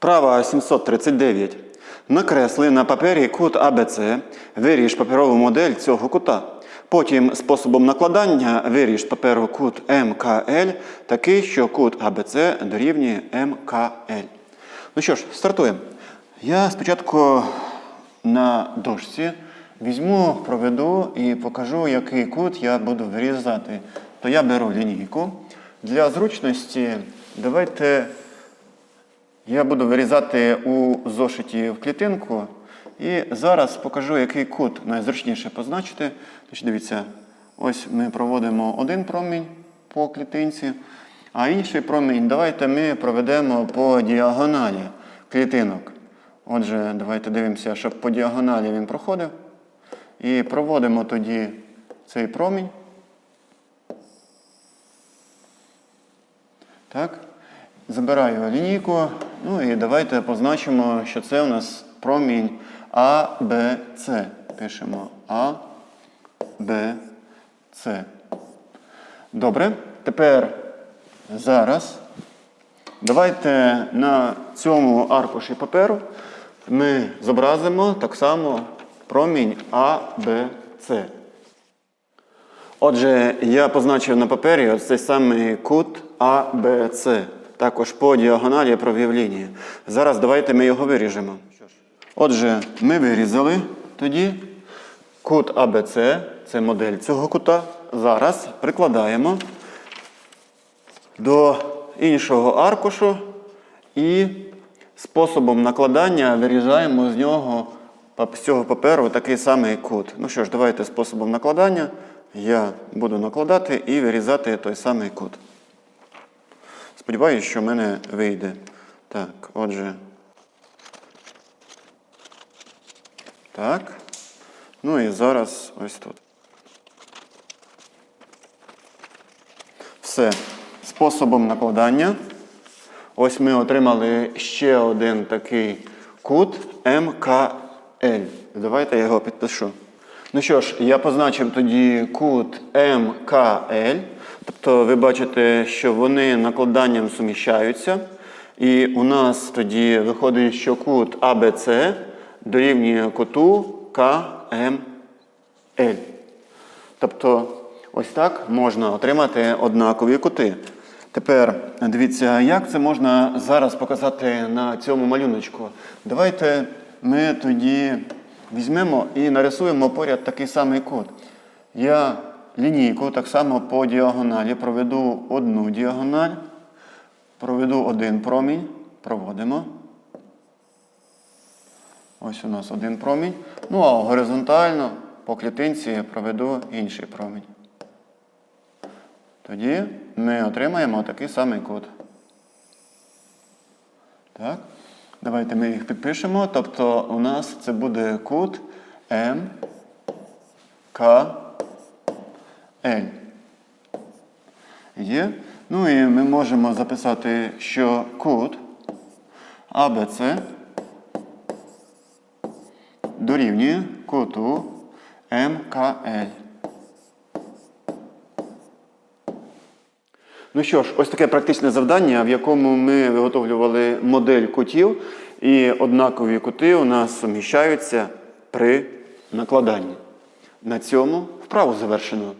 Вправа 739. Накресли на папері кут АБЦ, виріж паперову модель цього кута. Потім способом накладання виріж паперу кут МКЛ, такий, що кут АБЦ дорівнює МКЛ. Ну що ж, стартуємо. Я спочатку на дошці візьму, проведу і покажу, який кут я буду вирізати. То я беру лінійку. Для зручності давайте я буду вирізати у зошиті в клітинку. І зараз покажу, який кут найзручніше позначити. Тож дивіться, ось ми проводимо один промінь по клітинці, а інший промінь давайте ми проведемо по діагоналі клітинок. Отже, давайте дивимося, щоб по діагоналі він проходив. І проводимо тоді цей промінь. Так. Забираю лінійку. Ну і давайте позначимо, що це у нас промінь А, Б, С. Пишемо А, Б, С. Добре. Тепер зараз давайте на цьому аркуші паперу ми зобразимо так само промінь А, Б, С. Отже, я позначив на папері ось цей самий кут А, Б, С. Також по діагоналі провів лінії. Зараз давайте ми його виріжемо. Отже, ми вирізали тоді кут АБЦ, це модель цього кута. Зараз прикладаємо до іншого аркушу і способом накладання вирізаємо з нього з цього паперу такий самий кут. Ну що ж, давайте способом накладання я буду накладати і вирізати той самий кут. Сподіваюсь, що в мене вийде. Так, отже. Так. Ну і зараз ось тут. Все. Способом накладання. Ось ми отримали ще один такий кут МКЛ. Давайте я його підпишу. Ну що ж, я позначив тоді кут МКЛ. Тобто ви бачите, що вони накладанням суміщаються. І у нас тоді виходить, що кут АБЦ дорівнює куту КМЛ. Тобто, ось так можна отримати однакові кути. Тепер дивіться, як це можна зараз показати на цьому малюночку. Давайте ми тоді візьмемо і нарисуємо поряд такий самий кут. Я лінійку так само по діагоналі проведу одну діагональ, проведу один промінь, проводимо. Ось у нас один промінь. Ну а горизонтально по клітинці проведу інший промінь. Тоді ми отримаємо такий самий кут. Так. Давайте ми їх підпишемо. Тобто у нас це буде кут М, К, Л. Є. Ну і ми можемо записати, що кут АБЦ дорівнює куту МКЛ. Ну що ж, ось таке практичне завдання, в якому ми виготовлювали модель кутів, і однакові кути у нас суміщаються при накладанні. На цьому вправу завершено.